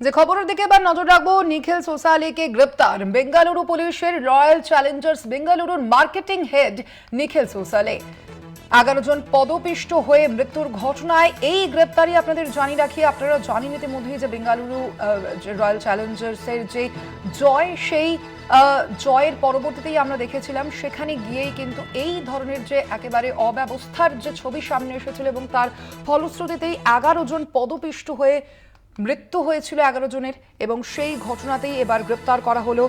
যে খবরের দিকে এবার নজর রাখব, নিখিল সোসালিকে গ্রেপ্তার। বেঙ্গালুরু পুলিশের রয়্যাল চ্যালেঞ্জার্স বেঙ্গালুরুর মার্কেটিং হেড নিখিল সোসালে এগারো জন পদপিষ্ট হয়ে মৃত্যুর ঘটনায় এই গ্রেপ্তারি আপনাদের জানিয়ে রাখি। আপনারা জানেন ইতিমধ্যেই যে বেঙ্গালুরু রয়্যাল চ্যালেঞ্জার্সের যে জয়, সেই জয়ের পরবর্তীতেই আমরা দেখেছিলাম, সেখানে গিয়েই কিন্তু এই ধরনের যে একেবারে অব্যবস্থার যে ছবি সামনে এসেছিল এবং তার ফলশ্রুতিতেই এগারো জন পদপিষ্ট হয়ে মৃত্যু হয়েছিল এগারো জনের এবং সেই ঘটনাতেই এবার গ্রেপ্তার করা হলো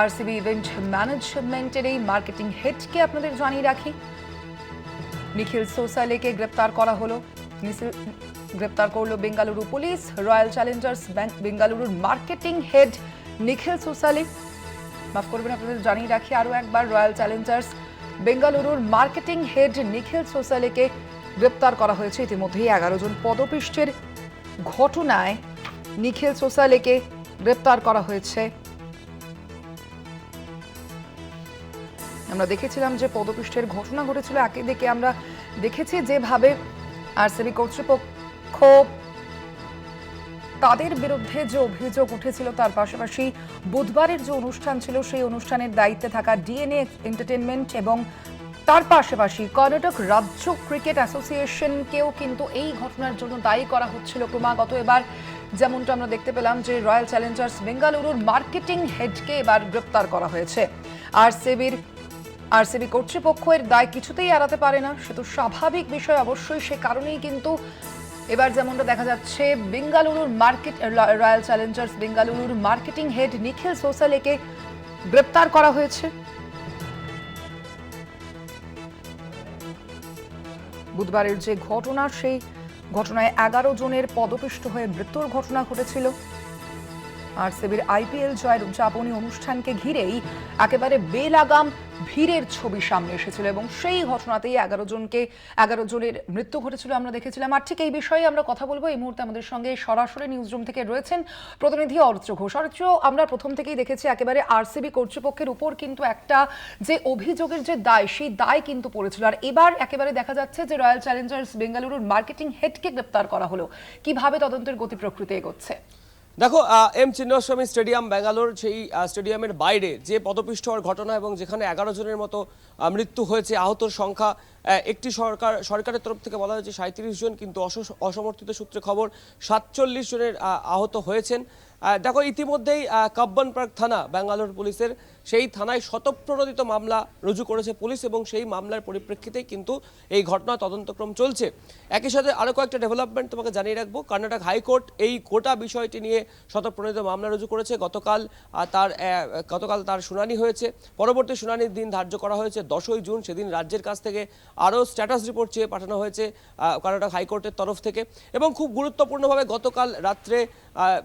আরসিবি ইভেন্ট ম্যানেজমেন্টের এই মার্কেটিং হেডকে আপনাদের জানিয়ে রাখি। নিখিল সোসালেকে গ্রেপ্তার করা হলো। গ্রেপ্তার করল Bengaluru police, Royal Challengers bank বেঙ্গালুরুর মার্কেটিং হেড নিখিল সোসালে। মাফ করবেন, আপনাদের জানিয়ে রাখি আরও একবার, রয়্যাল চ্যালেঞ্জার্স বেঙ্গালুরুর মার্কেটিং হেড নিখিল সোসালেকে গ্রেপ্তার করা হয়েছে। ইতিমধ্যেই এগারো জন পদপিষ্টের ঘটনায় নিখিল সোসালেকে গ্রেপ্তার করা হয়েছে। আমরা দেখেছিলাম যে পদপিষ্টের ঘটনা ঘটেছিল। একে দেখে আমরা দেখেছি যেভাবে আরসিবি কর্তৃপক্ষ তাদের বিরুদ্ধে যে অভিযোগ উঠেছিল, তার পাশাপাশি বুধবারের যে অনুষ্ঠান ছিল, সেই অনুষ্ঠানের দায়িত্বে থাকা ডিএনএ এন্টারটেনমেন্ট এবং তার পাশাপাশি কর্ণাটক রাজ্য ক্রিকেট অ্যাসোসিয়েশনকেও কিন্তু এই ঘটনার জন্য দায়ী করা হচ্ছিল ক্রমাগত। এবার যেমনটা আমরা দেখতে পেলাম যে রয়্যাল চ্যালেঞ্জার্স বেঙ্গালুরুর মার্কেটিং হেডকে এবার গ্রেপ্তার করা হয়েছে। আর সেবির আরসিবি কর্তৃপক্ষ এর দায় কিছুতেই এড়াতে পারে না, সে তো স্বাভাবিক বিষয় অবশ্যই, সে কারণেই কিন্তু এবার যেমনটা দেখা যাচ্ছে, বেঙ্গালুরুর মার্কেট রয়্যাল চ্যালেঞ্জার্স বেঙ্গালুরুর মার্কেটিং হেড নিখিল সোসালেকে গ্রেপ্তার করা হয়েছে। বুধবারের যে ঘটনা, সেই ঘটনায় এগারো জনের পদপিষ্ট হয়ে মৃত্যুর ঘটনা ঘটেছিল। আরসিবির আইপিএল জয়ের উদযাপনী অনুষ্ঠানকে ঘিরেই একেবারে বেলাগাম ভিড়ের ছবি সামনে এসেছিল এবং সেই ঘটনাতেই এগারো জনকে, এগারো জনের মৃত্যু ঘটেছিল আমরা দেখেছিলাম। আর ঠিক এই বিষয়ে আমরা কথা বলব। এই মুহূর্তে আমাদের সঙ্গে সরাসরি নিউজ রুম থেকে রয়েছেন প্রতিনিধি অর্চ ঘোষ। অর্চ আমরা প্রথম থেকেই দেখেছি একেবারে আরসিবি কর্তৃপক্ষের উপর কিন্তু একটা যে অভিযোগের যে দায়, সেই দায় কিন্তু পড়েছিল। আর এবার একেবারে দেখা যাচ্ছে যে রয়্যাল চ্যালেঞ্জার্স বেঙ্গালুরুর মার্কেটিং হেডকে গ্রেপ্তার করা হলো। কীভাবে তদন্তের গতি প্রকৃতি এগোচ্ছে? দেখো এম চিন্নস্বামী স্টেডিয়াম, ব্যাঙ্গালোর, সেই স্টেডিয়ামের বাইরে যে পদপিষ্ট হওয়ার ঘটনা এবং যেখানে এগারো জনের মতো মৃত্যু হয়েছে, আহতর সংখ্যা একটি সরকার, সরকারের তরফ থেকে বলা হয়েছে সাঁত্রিশ জন, কিন্তু অস- অসমর্থিত সূত্রে খবর সাতচল্লিশ জনের আহত হয়েছেন। দেখো ইতিমধ্যেই কাব্বান পার্ক থানা ব্যাঙ্গালোর পুলিশের সেই থানায় শতপ্রণোদিত মামলা রুজু করেছে পুলিশ এবং সেই মামলার পরিপ্রেক্ষিতেই কিন্তু এই ঘটনা তদন্তক্রম চলছে। একই সাথে আরও কয়েকটা ডেভেলপমেন্ট তোমাকে জানিয়ে রাখব। কর্ণাটক হাইকোর্ট এই গোটা বিষয়টি নিয়ে শতপ্রণোদিত মামলা রুজু করেছে। গতকাল তার গতকাল তার শুনানি হয়েছে। পরবর্তী শুনানির দিন ধার্য করা হয়েছে। দশই জুন সেদিন রাজ্যের কাছ থেকে আরও স্ট্যাটাস রিপোর্ট চেয়ে পাঠানো হয়েছে কর্ণাটক হাইকোর্টের তরফ থেকে। এবং খুব গুরুত্বপূর্ণভাবে গতকাল রাত্রে আহ,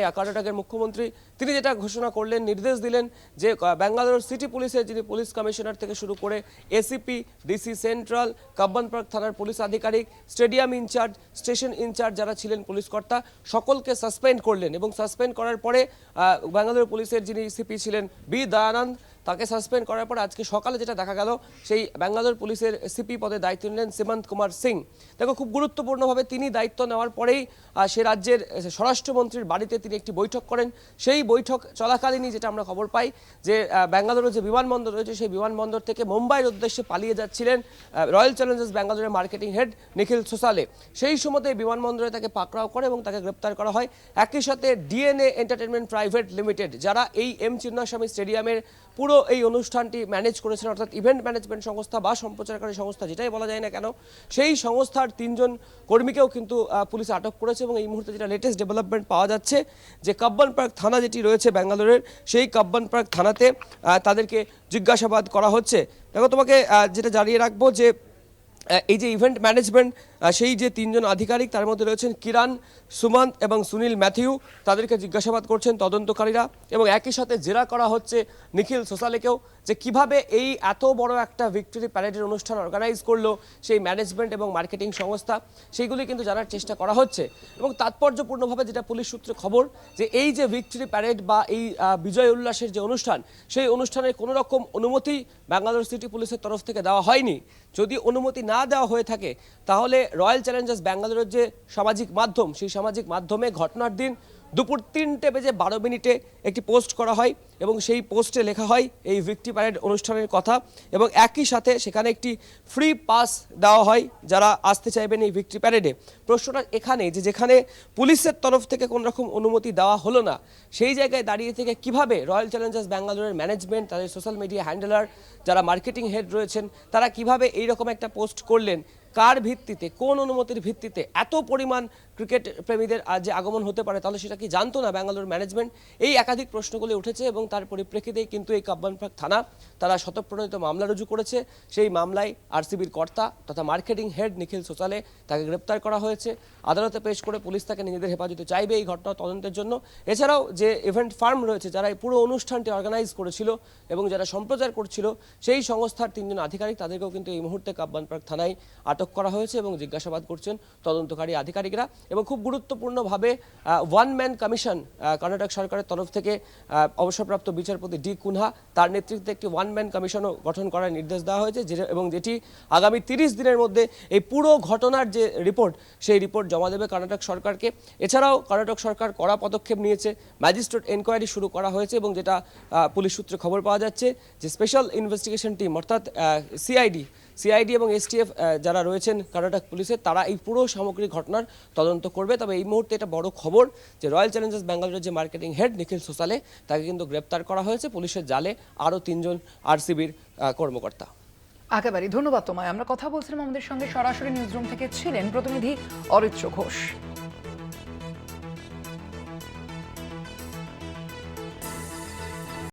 সিদ্ধারামাইয়া কর্ণাটকের মুখ্যমন্ত্রী, তিনি যেটা ঘোষণা করলেন, নির্দেশ দিলেন যে ব্যাঙ্গালোর সিটি পুলিশের যিনি পুলিশ কমিশনার থেকে শুরু করে ACP, DC central, Cubbon park থানার পুলিশ আধিকারিক, stadium in charge, station in charge যারা ছিলেন পুলিশ কর্তা, সকলকে সাসপেন্ড করলেন এবং সাসপেন্ড করার পরে ব্যাঙ্গালোর পুলিশের যিনি সিপি ছিলেন বি দয়ানন্দ তাকে সাসপেন্ড করার পর আজকে সকালে যেটা দেখা গেল, সেই ব্যাঙ্গালোর পুলিশের সিপি পদে দায়িত্ব নিলেন সীমান্ত কুমার সিং। দেখো, খুব গুরুত্বপূর্ণভাবে তিনি দায়িত্ব নেওয়ার পরেই সে রাজ্যের স্বরাষ্ট্রমন্ত্রীর বাড়িতে তিনি একটি বৈঠক করেন। সেই বৈঠক চলাকালীনই যেটা আমরা খবর পাই যে ব্যাঙ্গালোরের যে বিমানবন্দর রয়েছে, সেই বিমানবন্দর থেকে মুম্বাইয়ের উদ্দেশ্যে পালিয়ে যাচ্ছিলেন রয়্যাল চ্যালেঞ্জার্স ব্যাঙ্গালোরের মার্কেটিং হেড নিখিল সোসালে। সেই সময়তে বিমানবন্দরে তাকে পাকড়াও করে এবং তাকে গ্রেপ্তার করা হয়। একই সাথে ডিএনএ এন্টারটেনমেন্ট প্রাইভেট লিমিটেড যারা এই এম চিন্নাস্বামী স্টেডিয়ামের পুরো এই অনুষ্ঠানটি ম্যানেজ করেছেন, অর্থাৎ ইভেন্ট ম্যানেজমেন্ট সংস্থা বা সম্প্রচারকারী সংস্থা, যেটাই বলা যায় না কেন, সেই সংস্থার তিনজন কর্মীকেও কিন্তু পুলিশ আটক করেছে এবং এই মুহূর্তে যেটা লেটেস্ট ডেভেলপমেন্ট পাওয়া যাচ্ছে, যে কাব্বান পার্ক থানা যেটি রয়েছে ব্যাঙ্গালোরের, সেই কাব্বান পার্ক থানাতে তাদেরকে জিজ্ঞাসাবাদ করা হচ্ছে। দেখো তোমাকে যেটা জানিয়ে রাখব যে এই যে ইভেন্ট ম্যানেজমেন্ট সেই যে তিনজন আধিকারিক তার মধ্যে রয়েছেন কিরান, সুমন্ত এবং সুনীল ম্যাথিউ। তাদেরকে জিজ্ঞাসাবাদ করছেন তদন্তকারীরা এবং একই সাথে জেরা করা হচ্ছে নিখিল সোসালেকেও যে কীভাবে এই এত বড় একটা ভিক্টোরি প্যারেডের অনুষ্ঠান অর্গানাইজ করল সেই ম্যানেজমেন্ট এবং মার্কেটিং সংস্থা, সেইগুলি কিন্তু জানার চেষ্টা করা হচ্ছে। এবং তাৎপর্যপূর্ণভাবে যেটা পুলিশ সূত্রে খবর, যে এই যে ভিক্টোরি প্যারেড বা এই বিজয় উল্লাসের যে অনুষ্ঠান, সেই অনুষ্ঠানের কোনো রকম অনুমতি ব্যাঙ্গালোর সিটি পুলিশের তরফ থেকে দেওয়া হয়নি। যদি অনুমতি না দেওয়া হয়ে থাকে, তাহলে রয়্যাল চ্যালেঞ্জার্স ব্যাঙ্গালোরের যে সামাজিক মাধ্যম, সেই সামাজিক মাধ্যমে ঘটনার দিন দুপুর তিনটে বেজে বারো মিনিটে একটি পোস্ট করা হয় এবং সেই পোস্টে লেখা হয় এই ভিক্টি প্যারেড অনুষ্ঠানের কথা এবং একই সাথে সেখানে একটি ফ্রি পাস দেওয়া হয় যারা আসতে চাইবেন এই ভিক্টি প্যারেডে। প্রশ্নটা এখানে যে যেখানে পুলিশের তরফ থেকে কোনো রকম অনুমতি দেওয়া হলো না, সেই জায়গায় দাঁড়িয়ে থেকে কীভাবে রয়্যাল চ্যালেঞ্জার্স ব্যাঙ্গালোরের ম্যানেজমেন্ট, তাদের সোশ্যাল মিডিয়া হ্যান্ডেলার, যারা মার্কেটিং হেড রয়েছেন, তারা কীভাবে এইরকম একটা পোস্ট করলেন কার ভিত্তিতে, কোন অনুমতির ভিত্তিতে এত পরিমাণ ক্রিকেট প্রেমীদের আজ যে আগমন হতে পারে তাহলে সেটা কি জানতো না ব্যাঙ্গালোর ম্যানেজমেন্ট? এই একাধিক প্রশ্নগুলি উঠেছে এবং তার পরিপ্রেক্ষিতেই কিন্তু এই কাব্বানপাক থানা, তারা শতপ্রণীত মামলা রুজু করেছে। সেই মামলায় আরসিবির কর্তা তথা মার্কেটিং হেড নিখিল সোচালে তাকে গ্রেপ্তার করা হয়েছে। আদালতে পেশ করে পুলিশ তাকে নিজেদের হেফাজতে চাইবে এই ঘটনা তদন্তের জন্য। এছাড়াও যে ইভেন্ট ফার্ম রয়েছে, যারা এই পুরো অনুষ্ঠানটি অর্গানাইজ করেছিল এবং যারা সম্প্রচার করছিল, সেই সংস্থার তিনজন আধিকারিক তাদেরকেও কিন্তু এই মুহূর্তে কাব্বান পার্ক থানায় আটক করা হয়েছে এবং জিজ্ঞাসাবাদ করছেন তদন্তকারী আধিকারিকরা এবং খুব গুরুত্বপূর্ণভাবে ওয়ান ম্যান কমিশন কর্ণাটক সরকারের তরফ থেকে অবসরপ্রাপ্ত বিচারপতি ডি কুনহা তার নেতৃত্বে একটি ওয়ান ম্যান কমিশনও গঠন করার নির্দেশ দেওয়া হয়েছে এবং যেটি আগামী তিরিশ দিনের মধ্যে এই পুরো ঘটনার যে রিপোর্ট সেই রিপোর্ট জমা দেবে কর্ণাটক সরকারকে। এছাড়াও কর্ণাটক সরকার কড়া পদক্ষেপ নিয়েছে ম্যাজিস্ট্রেট এনকোয়ারি শুরু করা হয়েছে এবং যেটা পুলিশ সূত্রে খবর পাওয়া যাচ্ছে যে স্পেশাল ইনভেস্টিগেশন টিম অর্থাৎ সিআইডি সিআইডি এবং এসটিএফ যারা রয়েছেন কর্ণাটক পুলিশের তারা এই পুরো সামগ্রিক ঘটনার তদন্ত করবে। তবে এই মুহূর্তে এটা বড় খবর যে রয়্যাল চ্যালেঞ্জার্স ব্যাঙ্গালোরের যে মার্কেটিং হেড নিখিল সোসালে তাকে কিন্তু গ্রেপ্তার করা হয়েছে। পুলিশের জালে আরও তিনজন আরসিবির কর্মকর্তা। একেবারে ধন্যবাদ তোমায়। আমরা কথা বলছিলাম আমাদের সঙ্গে সরাসরি নিউজরুম থেকে ছিলেন প্রতিনিধি অরিত্র ঘোষ।